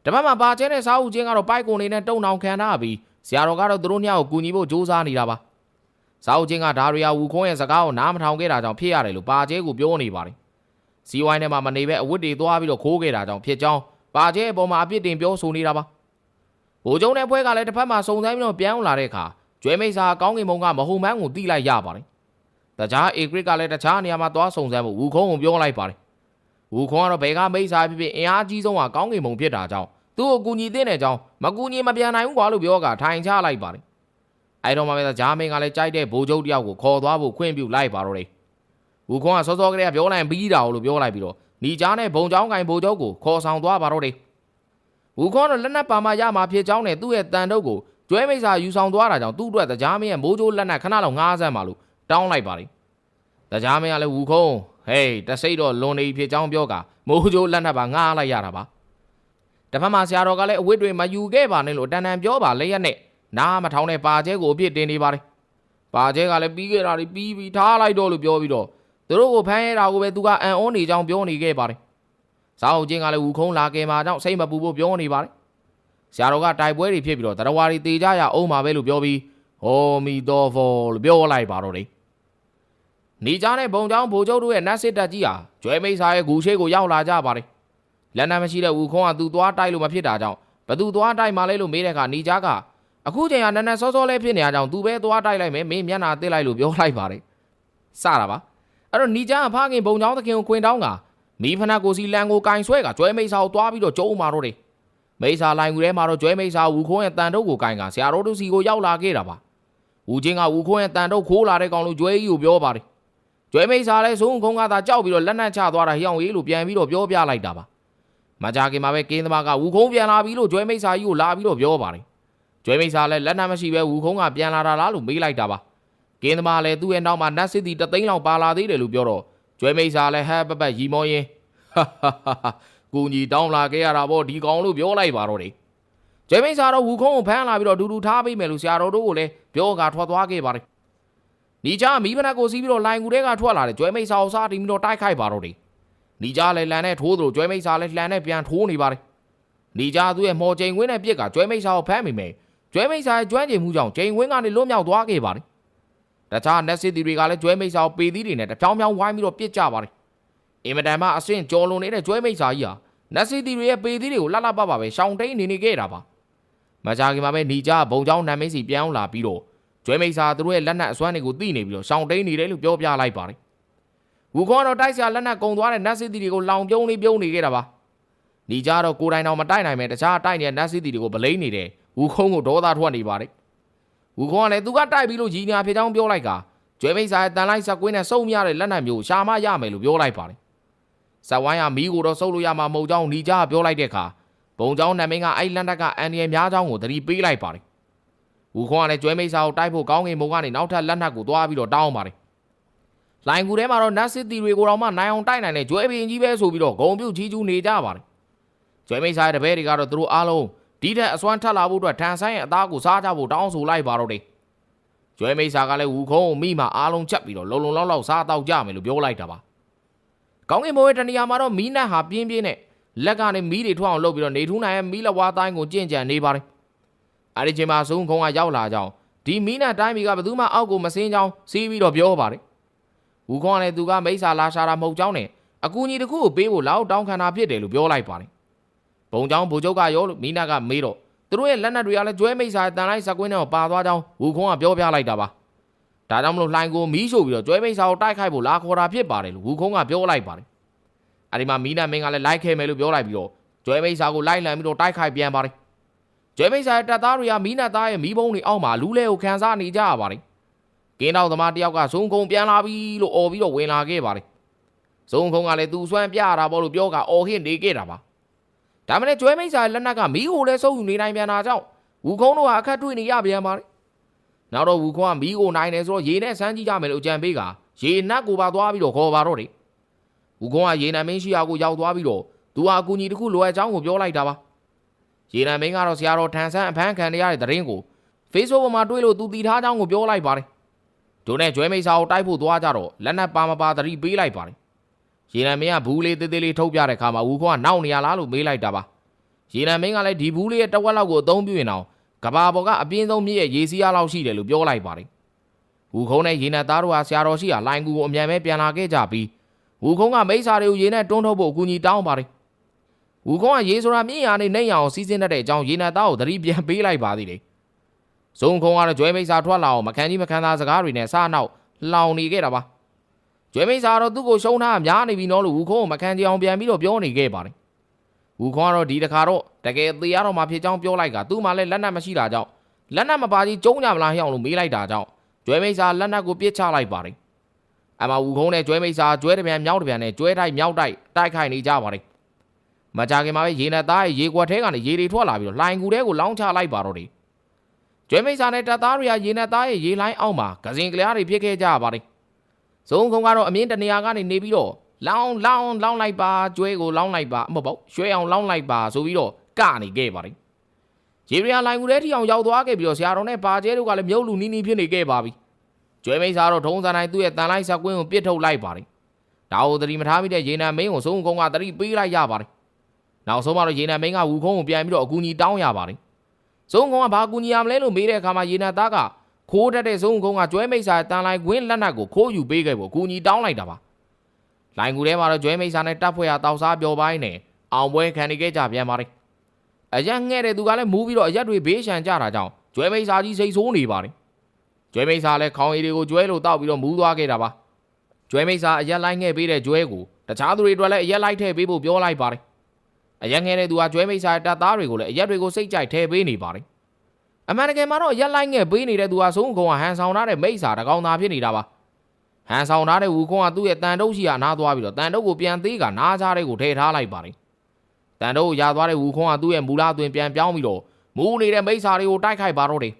တပတ်မှာပါကျဲတဲ့စာအုပ်ချင်းကတော့ပိုက်ကုန်နေနဲ့တုံနောင်ခံထားပြီးဆရာတော်ကတော့သူတို့ညကိုကူညီဖို့ကြိုးစားနေတာပါ။စာအုပ်ချင်းကဒါရီယာဝူခွန်းရဲ့စကားကိုနားမထောင်ခဲ့တာကြောင့်ဖြစ်ရတယ်လို့ပါကျဲကိုပြောနေပါတယ်။စီဝိုင်းထဲမှာမနေပဲအဝတ်တွေသွားပြီးတော့ခိုးခဲ့တာကြောင့်ဖြစ်ကြောင်းပါကျဲအပေါ်မှာအပြစ်တင်ပြောဆိုနေတာပါဘိုးကျုံတဲ့ဖွဲကလည်းတစ်ဖက်မှာစုံစမ်းပြီးတော့ပြန်လာတဲ့အခါကျွဲမိတ်စာကောင်းကင်ဘုံကမဟုတ်မှန်းကိုတိလိုက်ရပါတယ်တခြားအေဂရစ်ကလည်းတခြားနေရာမှာသွားစုံစမ်းဖို့ဝူခုံးကိုပြောလိုက်ပါတယ်ဝူခုံးကတော့ဘယ်ကမိတ်စာဖြစ်ဖြစ်အင်အားကြီးဆုံးကကောင်းကင်ဘုံဖြစ်တာကြောင့် သူ့ကိုကူညီတဲ့တဲ့ကြောင့်မကူညီမပြန်နိုင်ဘူးကွာလို့ပြောကထိုင်ချလိုက်ပါတယ်အဲတော့မှပဲဂျာမင်းကလည်းကြိုက်တဲ့ဘိုးကျုပ်တယောက်ကိုခေါ်သွားဖို့ခွင့်ပြုလိုက်ပါတော့တယ်ဝူခွန်ကစောစောကလေးကပြောလိုက်ပြီးတာလို့ပြောလိုက်ပြီးတော့ညီကြားနဲ့ဘုံချောင်းကင်ဘိုလ်ချုပ်ကိုခေါ်ဆောင်သွားပါတော့တယ်ဝူခွန်တော့လက်နက်ပါမရမှာဖြစ်ကြောင်းနဲ့သူ့ရဲ့တန်တုပ်ကိုကျွဲမိတ်စာယူဆောင်သွားတာကြောင့်သူ့အတွက်တရားမင်းရဲ့မိုးကြိုးလက်နက်ခဏလောက်ငားစမ်းပါလို့တောင်းလိုက်ပါလေတရားမင်းကလည်းဝူခွန်ဟေးတစိတ်တော့လွန်နေဖြစ်ကြောင်းပြောကမိုးကြိုးလက်နက်ပါငားလိုက်ရတာပါ တစ်ဖက်မှာဆရာတော်ကလည်းအဝတ်တွေမယူခဲ့ပါနဲ့လို့တန်တန်ပြောပါလက်ရက်နဲ့နားမထောင်တဲ့ပါကျဲကိုအပြစ်တင်နေပါတယ်ပါကျဲကလည်းပြီးခဲ့တာတွေပြီးပြီးထားလိုက်တော့လို့ပြောပြီးတော့သူတို့ကိုဖမ်းရတာကိုပဲသူကအံ့ဩနေကြောင်းပြောနေခဲ့ပါတယ်။စာအုပ်ချင်းကလည်းဝူခုံးလာကယ်မှာကြောင့်စိတ်မပူဖို့ပြောနေပါတယ်။ဆရာတော်ကတိုက်ပွဲတွေဖြစ်ပြီးတော့တရဝါတွေတေကြရအောင်ပါပဲလို့ပြောပြီးဟောမီတော်ဖော်လို့ပြောလိုက်ပါတော့တယ်။နေကြတဲ့ဘုံချောင်းဘိုလ်ချုပ်တို့ရဲ့နတ်စစ်တပ်ကြီးဟာကျွဲမိတ်စာရဲ့ဂူရှိကိုရောက်လာကြပါတယ်။ လက်နက်မရှိတဲ့ဝူခုံးကသူသွားတိုက်လို့မဖြစ်တာကြောင့်ဘသူသွားတိုက်မှလဲလို့မေးတဲ့အခါနေကြကအခုချိန်ကနန်းနန်းစောစောလေးဖြစ်နေကြကြောင့်သူပဲသွားတိုက်လိုက်မယ်မင်းမျက်နှာတစ်လိုက်လို့ပြောလိုက်ပါတယ်။စတာပါ။အဲ့တော့နီချာဖခင်ဘုံချောင်းသခင်ကိုခွင်တောင်းကမိဖနာကိုစီလန်ကိုကင်ဆွဲကကျွဲမိတ်စာကိုတွားပြီးတော့ကျုံးမာတော့တယ်မိတ်စာလိုင်ကူထဲမှာတော့ကျွဲမိတ်စာဝူခိုးရဲ့တန်တုပ်ကိုကင်ကဆရာတော်တို့စီကိုရောက်လာခဲ့တာပါဝူချင်းကဝူခိုးရဲ့တန်တုပ်ခိုးလာတဲ့ကောင်လို့ကျွဲကြီးကိုပြောပါတယ်ကျွဲမိတ်စာလည်းဆုံးခုံးကသာကြောက်ပြီးတော့လက်နက်ချသွားတာဟျောင်းရေးလို့ပြန်ပြီးတော့ပြောပြလိုက်တာပါ မကြခင်မှာပဲကင်းသမားကဝူခုံးပြန်လာပြီလို့ကျွဲမိတ်စာကြီးကိုလာပြီးတော့ပြောပါတယ်ကျွဲမိတ်စာလည်းလက်နက်မရှိပဲဝူခုံးကပြန်လာတာလားလို့မေးလိုက်တာပါကင်းသမားလည်းသူ့ရဲ့နောက်မှာနတ်စစ်တီတသိန်းလောက်ပါလာသေးတယ်လို့ပြောတော့ကျွဲမိတ်စာလည်းဟဲပပရီမောရင်ဟာဟာဟာဟာကူညီတောင်းလာခဲ့ရတာပေါ့ဒီကောင်လို့ပြောလိုက်ပါတော့တယ်ကျွဲမိတ်စာတော့ဝူခုံးကိုဖမ်းလာပြီးတော့ဒူဒူထားပေးမယ်လို့ဆရာတော်တို့ကိုလည်းပြောကာထွက်သွားခဲ့ပါတယ်နီချာမိဘနာကိုစီးပြီးတော့လိုင်ကူတဲကထွက်လာတယ်ကျွဲမိတ်စာကိုစားတင်ပြီးတော့တိုက်ခိုက်ပါတော့တယ် နီချာလည်းလန်နဲ့ထိုးသလိုကျွဲမိတ်စာလည်းလှန်နဲ့ပြန်ထိုးနေပါတယ်နီချာသူ့ရဲ့မော်ချိန်ဝင်းနဲ့ပြစ်ကကျွဲမိတ်စာကိုဖမ်းမိမယ်ကျွဲမိတ်စာရဲ့ကျွမ်းကျင်မှုကြောင့်ချိန်ဝင်းကနေလွတ်မြောက်သွားခဲ့ပါတယ်တခြားနက်စစ်တီတွေကလည်းကျွဲမိတ်စာကိုပေသီးတွေနဲ့တဖြောင်းဖြောင်းဝိုင်းပြီးတော့ပြစ်ကြပါတယ်။အင်မတန်မှအဆင့်ကျော်လွန်နေတဲ့ကျွဲမိတ်စာကြီးဟာနက်စစ်တီတွေရဲ့ပေသီးတွေကိုလှလှပပပဲရှောင်းတိန်နေနေခဲ့တာပါ။မကြခင်မှာပဲညီကြဘုံချောင်းနံမင်းစီပြောင်းလာပြီးတော့ကျွဲမိတ်စာသူတို့ရဲ့လက်နက်အစွမ်းတွေကိုသိနေပြီးတော့ရှောင်းတိန်နေတယ်လို့ပြောပြလိုက်ပါတယ်။ ဝူခေါ်တော့တိုက်ဆရာလက်နက်ကုံသွားတဲ့နက်စစ်တီတွေကိုလောင်ပြုံးလေးပြုံးနေခဲ့တာပါ။ညီကြတော့ကိုယ်တိုင်တော့မတိုက်နိုင်ပဲတခြားတိုက်နေတဲ့နက်စစ်တီတွေကိုဗလိမ့်နေတယ်ဝူခုံးကိုဒေါသထွက်နေပါတယ်။ ဝူခေါ်ကလည်းသူကတိုက်ပြီးလို့ကြီးညာဖြစ်ကြောင်းပြောလိုက်ကကျွဲမိတ်စာရဲ့တန်လိုက်ဆက်ကွင်းနဲ့စုံမြတဲ့လက်နက်မျိုးရှာမရမယ်လို့ပြောလိုက်ပါတယ်။ဇက်ဝိုင်းကမီးကိုတော့စုပ်လို့ရမှာမဟုတ်ကြောင်းညီကြကပြောလိုက်တဲ့အခါဘုံเจ้าနတ်မင်းကအဲ့လက်နက်ကအန်ဒီရဲ့များကြောင်းကိုသတိပေးလိုက်ပါတယ်။ဝူခေါ်ကလည်းကျွဲမိတ်စာကိုတိုက်ဖို့ကောင်းကင်ဘုံကနေနောက်ထပ်လက်နက်ကိုသွားပြီးတော့တောင်းပါတယ်။ လိုင်ကူထဲမှာတော့နတ်စစ်တီတွေကိုတော့မှနိုင်အောင်တိုက်နိုင်တဲ့ကျွဲပင်ကြီးပဲဆိုပြီးတော့ဂုံပြုတ်ချီးကျူးနေကြပါတယ်။ကျွဲမိတ်စာရဲ့တပည့်တွေကတော့သူတို့အားလုံးဒီထက်အစွမ်းထက်လာဖို့အတွက်ထန်ဆိုင်ရဲ့အသားကိုစားကြဖို့တောင်းဆိုလိုက်ပါတော့တယ်။ကျွဲမိတ်စာကလည်းဝူခုံးကိုမိမှာအားလုံးချက်ပြီးတော့လုံလုံလောက်လောက်စားတော့ကြမယ်လို့ပြောလိုက်တာပါ။ကောင်းကင်ဘိုးရဲ့တနေရာမှာတော့မီးနတ်ဟာပြင်းပြင်းနဲ့လက်ကနေမီးတွေထွက်အောင်လုပ်ပြီးတော့နေထူးနိုင်ရဲ့မီးလဝါတိုင်းကိုကြင့်ကြံနေပါတယ်။အဲဒီချိန်မှာဇုံခုံးကရောက်လာကြောင်းဒီမီးနတ်တိုင်းမီကဘယ်သူမှအောက်ကိုမစင်းကြောင်းစီးပြီးတော့ပြောပါတယ်။ ဝူခုံးကလည်းသူကမိစ္ဆာလာရှာတာမဟုတ်ကြောင်းနဲ့အကူကြီးတစ်ခုကိုပေးဖို့လောက်တောင်းခံတာဖြစ်တယ်လို့ပြောလိုက်ပါတယ်။ဘုံကြောင်းဘိုလ်ချုပ်ကရောလို့မီးနတ်ကမေးတော့သူတို့ရဲ့လက်နက်တွေကလည်းကျွဲမိစ္ဆာတန်လိုက်စကွင်းထဲမှာပါသွားကြောင်းဝူခုံးကပြောပြလိုက်တာပါ။ဒါကြောင့်မလို့လှိုင်ကိုမီးရှို့ပြီးတော့ကျွဲမိစ္ဆာကိုတိုက်ခိုက်ဖို့လာခေါ်တာဖြစ်ပါတယ်လို့ဝူခုံးကပြောလိုက်ပါတယ်။အဲဒီမှာမီးနတ်မင်းကလည်းလိုက်ခဲ့မယ်လို့ပြောလိုက်ပြီးတော့ကျွဲမိစ္ဆာကိုလိုက်လံပြီးတော့တိုက်ခိုက်ပြန်ပါတယ်ကျွဲမိတ်ဆာရဲ့တပ်သားတွေကမီးနတ်သားရဲ့မီးဘုံတွေအောက်မှာလူလဲကိုခံစားနေကြရပါတယ် ကင်းတော်သမားတယောက်ကဇုံခုံပြန်လာပြီလို့អော်ပြီးတော့ဝင်လာခဲ့ပါတယ်ဇုံခုံကလည်းသူစွမ်းပြရတာပေါ့လို့ပြောကအော်ဟစ်နေခဲ့တာပါဒါမှလည်းကျွဲမိတ်ဆာရဲ့လက်နက်ကမီးကိုလည်းစုပ်ယူနေနိုင်ပြန်တာကြောင့်ဝူခုံးတို့ဟာအခက်တွေ့နေရပြန်ပါတယ်နောက်တော့ဝူခုံးကမီးကိုနိုင်တယ်ဆိုတော့ရေနဲ့ဆန်းကြည့်ကြမယ်လို့ကြံပေးကရေနတ်ကိုပါသွားပြီးတော့ခေါ်ပါတော့တယ်ဝူခုံးကရေနံမင်းရှိရာကိုရောက်သွားပြီးတော့သူဟာအကူကြီးတစ်ခုလိုအပ်ကြောင်းကိုပြောလိုက်တာပါရေနံမင်းကတော့ဆရာတော်ထန်ဆန်းအဖမ်းခံရတဲ့သတင်းကို Facebook ပေါ်မှာတွေ့လို့သူတည်ထားကြောင်းကိုပြောလိုက်ပါတယ်။ ဒိုနဲ့ကျွဲမိတ်စာကိုတိုက်ဖို့သွားကြတော့လက်နက်ပါမပါသတိပေးလိုက်ပါတယ်။ရေနံမင်းကဘူးလေးသေးသေးလေးထုတ်ပြတဲ့ခါမှာဝူခွန်ကနောက်နေရလားလို့မေးလိုက်တာပါ။ရေနံမင်းကလည်းဒီဘူးလေးရဲ့တစ်ဝက်လောက်ကိုအသုံးပြုရင်တော့ကဘာပေါ်ကအပြင်းဆုံးမြစ်ရဲ့ရေစီးအားလောက်ရှိတယ်လို့ပြောလိုက်ပါတယ်။ဝူခုံးနဲ့ရေနံသားတို့ဟာဆရာတော်ရှိရာလိုင်ကူကိုအမြန်ပဲပြန်လာခဲ့ကြပြီးဝူခုံးကမိစ္ဆာတွေကိုရေနဲ့တွန်းထုတ်ဖို့အကူအညီတောင်းပါတယ်။ဝူခွန်ကရေဆိုတာမြင့်ရာနဲ့နှိမ့်ရအောင်စီးစင်းတတ်တဲ့အကြောင်းရေနံသားကိုသတိပြန်ပေးလိုက်ပါသေးတယ်။ ဇုံခုံကတော့ကျွဲမိတ်စာထွက်လာအောင်မခံကြီးမခံသားစကားတွေနဲ့စားနောက်လောင်နေခဲ့တာပါ။ကျွဲမိတ်စာကတော့သူ့ကိုရှုံးထားများနေပြီနော်လို့ဝူခွန်ကိုမခံကြအောင်ပြန်ပြီးတော့ပြောနေခဲ့ပါတယ်။ဝူခွန်ကတော့ဒီတစ်ခါတော့တကယ်သေးရတော့မှဖြစ်ကြောင်းပြောလိုက်ကသူ့မှလည်းလက်နက်မရှိတာကြောင့်လက်နက်မပါကြီးကျုံးကြမလားဟဲ့အောင်လို့မေးလိုက်တာကြောင့်ကျွဲမိတ်စာလက်နက်ကိုပစ်ချလိုက်ပါတယ်။အမဝူခုံးနဲ့ကျွဲမိတ်စာကျွဲတပြန်မြောက်တပြန်နဲ့ကျွဲတိုက်မြောက်တိုက်တိုက်ခိုက်နေကြပါတယ်မကြခင်မှာပဲရေနက်သားရဲ့ရေကွက်ထဲကနေရေတွေထွက်လာပြီးတော့လိုင်ကူထဲကိုလောင်းချလိုက်ပါတော့တယ်။ ကျွဲမိတ်စာနဲ့တပ်သားတွေကရေနက်သားရဲ့ရေလိုင်းအောက်မှာကစင်ကလျားတွေဖြစ်ခဲ့ကြပါတယ်။ဇုံခုံကတော့အမြင့်တနေရာကနေနေပြီးတော့လောင်းလောင်းလောင်းလိုက်ပါကျွဲကိုလောင်းလိုက်ပါအမဟုတ်ပေါ့ရွှဲအောင်လောင်းလိုက်ပါဆိုပြီးတော့ကနေခဲ့ပါတယ်။ရေရီယာလိုင်ကူထဲထိအောင်ရောက်သွားခဲ့ပြီးတော့ဆရာတော်နဲ့ပါကျဲတို့ကလည်းမြုပ်လူနီးနီးဖြစ်နေခဲ့ပါပြီ။ကျွဲမိတ်စာတော့ထုံးစံတိုင်းသူ့ရဲ့တန်လိုက်ဆက်ကွင်းကိုပစ်ထုတ်လိုက်ပါတယ်။ဒါကိုသတိမထားမိတဲ့ရေနံမင်းကိုဇုံခုံကသတိပေးလိုက်ရပါတယ်နောက်ဆုံးမှတော့ရေနံမင်းကဝူခုံးကိုပြန်ပြီးတော့အကူကြီးတောင်းရပါတယ်။ ဇုံကုန်းကဘာကူညီရမလဲလို့မေးတဲ့အခါမှာရေနံသားကခိုးတတ်တဲ့ဇုံကုန်းကကျွဲမိတ်စာတန်လိုက်ခွင်းလက်နက်ကိုခိုးယူပေးခဲ့ဖို့အကူကြီးတောင်းလိုက်တာပါ။လိုင်ကူထဲမှာတော့ကျွဲမိတ်စာနဲ့တပ်ဖွဲ့ရတောက်စားပြောပိုင်းနဲ့အောင်ပွဲခံနေခဲ့ကြပြန်ပါတယ်။အရက်ငဲ့တဲ့သူကလည်းမူးပြီးတော့အရက်တွေဘေးရှံကြတာကြောင့်ကျွဲမိတ်စာကြီးစိတ်ဆိုးနေပါတယ်။ကျွဲမိတ်စာလည်းခေါင်းရည်တွေကိုကျွဲလို့တောက်ပြီးတော့မူးသွားခဲ့တာပါ။ကျွဲမိတ်စာအရက်လိုက်ငဲ့ပေးတဲ့ကျွဲကိုတခြားသူတွေအတွက်လည်းအရက်လိုက်ထည့်ပေးဖို့ပြောလိုက်ပါတယ် အရက်ငယ်တဲ့သူကကျွဲမိတ်စာတပ်သားတွေကိုလည်းအရက်တွေကိုစိတ်ကြိုက်ထဲပေးနေပါတယ်။အမှန်တကယ်မှာတော့အရက်လိုက်ငယ်ပေးနေတဲ့သူကဆုံးကုံကဟန်ဆောင်ထားတဲ့မိတ်စာတကောင်သားဖြစ်နေတာပါ။ဟန်ဆောင်ထားတဲ့ဝူကုန်းကသူ့ရဲ့တန်တုပ်ရှိကနားသွားပြီးတော့တန်တုပ်ကိုပြန်သေးကနားချတဲ့ကိုထည့်ထားလိုက်ပါတယ်။တန်တုပ်ကိုရသွားတဲ့ဝူကုန်းကသူ့ရဲ့မူလာသွင်းပြန်ပြောင်းပြီးတော့မူးနေတဲ့မိတ်စာတွေကိုတိုက်ခိုက်ပါတော့တယ်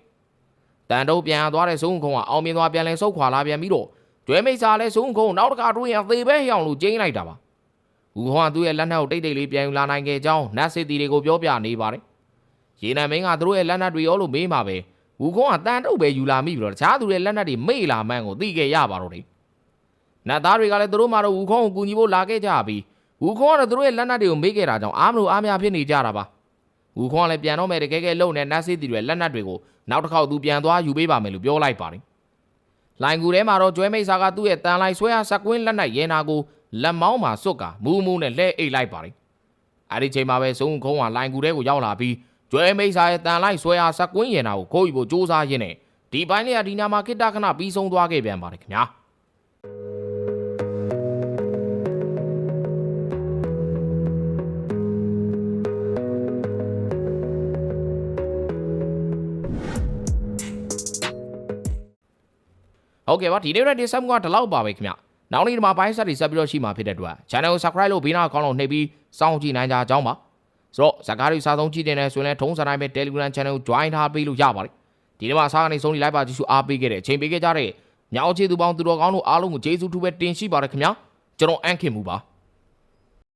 ။တန်တုပ်ပြန်သွားတဲ့ဆုံးကုန်းကအောင်မြင်သွားပြန်လဲဆုတ်ခွာလာပြန်ပြီးတော့ကျွဲမိတ်စာလည်းဆုံးကုန်းနောက်တစ်ခါတွင်းရသေပဲဟျောင်လို့ကျင်းလိုက်တာပါ။ ဝူဟွန်ကသူ့ရဲ့လက်နက်ကိုတိတ်တိတ်လေးပြန်ယူလာနိုင်ခဲ့ကြောင်းနတ်စစ်တီတွေကိုပြောပြနေပါတယ်။ရေနံမင်းကသူတို့ရဲ့လက်နက်တွေရောလို့မေးမှာပဲဝူခွန်ကတန်တုပ်ပဲယူလာမိပြီးတော့တခြားသူတွေလက်နက်တွေမေ့လာမှန်းကိုသိခဲ့ရပါတော့တယ်။နတ်သားတွေကလည်းသူတို့မှတော့ဝူခွန်ကိုကူညီဖို့လာခဲ့ကြပြီးဝူခွန်ကတော့သူတို့ရဲ့လက်နက်တွေကိုမေ့ခဲ့တာကြောင့်အားမလို့အားမရဖြစ်နေကြတာပါ။ဝူခွန်ကလည်းပြန်တော့မယ်တကယ်ကဲလုံနဲ့နတ်စစ်တီတွေလက်နက်တွေကိုနောက်တစ်ခေါက်သူပြန်သွားယူပေးပါမယ်လို့ပြောလိုက်ပါတယ်။လိုင်ကူထဲမှာတော့ကျွဲမိတ်စာကသူ့ရဲ့တန်လိုက်ဆွဲအားစကွင်းလက်နက်ရဲနာကို လက်မောင်းမှာစွတ်ကမူးမူးနဲ့လဲအိတ်လိုက်ပါတယ်။အဲဒီချိန်မှာပဲဇုံခုံးကလိုင်ကူထဲကိုရောက်လာပြီးကျွဲမိတ်စာရဲ့တန်လိုက်ဆွဲအားစကွင်းရင်နာကိုခိုးယူဖို့စူးစမ်းရင်းနဲ့ဒီပိုင်းလေးကဒီနာမှာခိတ္တခဏပြီးဆုံးသွားခဲ့ပြန်ပါတယ်ခင်ဗျာ။ဟုတ်ကဲ့ပါဒီနေ့ရက်ဒီဆက်မှုကဒီလောက်ပါပဲခင်ဗျ နောက်နေ့ဒီမှာဘိုင်းဆက်တွေဆက်ပြီးတော့ရှိမှာဖြစ်တဲ့အတွက် channel ကို subscribe လုပ်ဘေးနားအကောင့်လုံးနှိပ်ပြီးစောင့်ကြည့်နိုင်ကြကြောင်းပါဆိုတော့ဇာကားတွေစားဆုံးကြည့်တင်နေဆိုရင်လည်းထုံးစံတိုင်းပဲ Telegram channel ကို join ထားပေးလို့ရပါတယ်ဒီနေ့မှာအစားကနေဆုံးနေလိုက်ပါကြည့်ရှုအားပေးခဲ့တဲ့အချိန်ပေးခဲ့ကြတဲ့ညောင်ချေသူပေါင်းသူတော်ကောင်းတို့အားလုံးကိုကျေးဇူးထူးပဲတင်ရှိပါတယ်ခင်ဗျာကျွန်တော်အန်ခင်မူပါ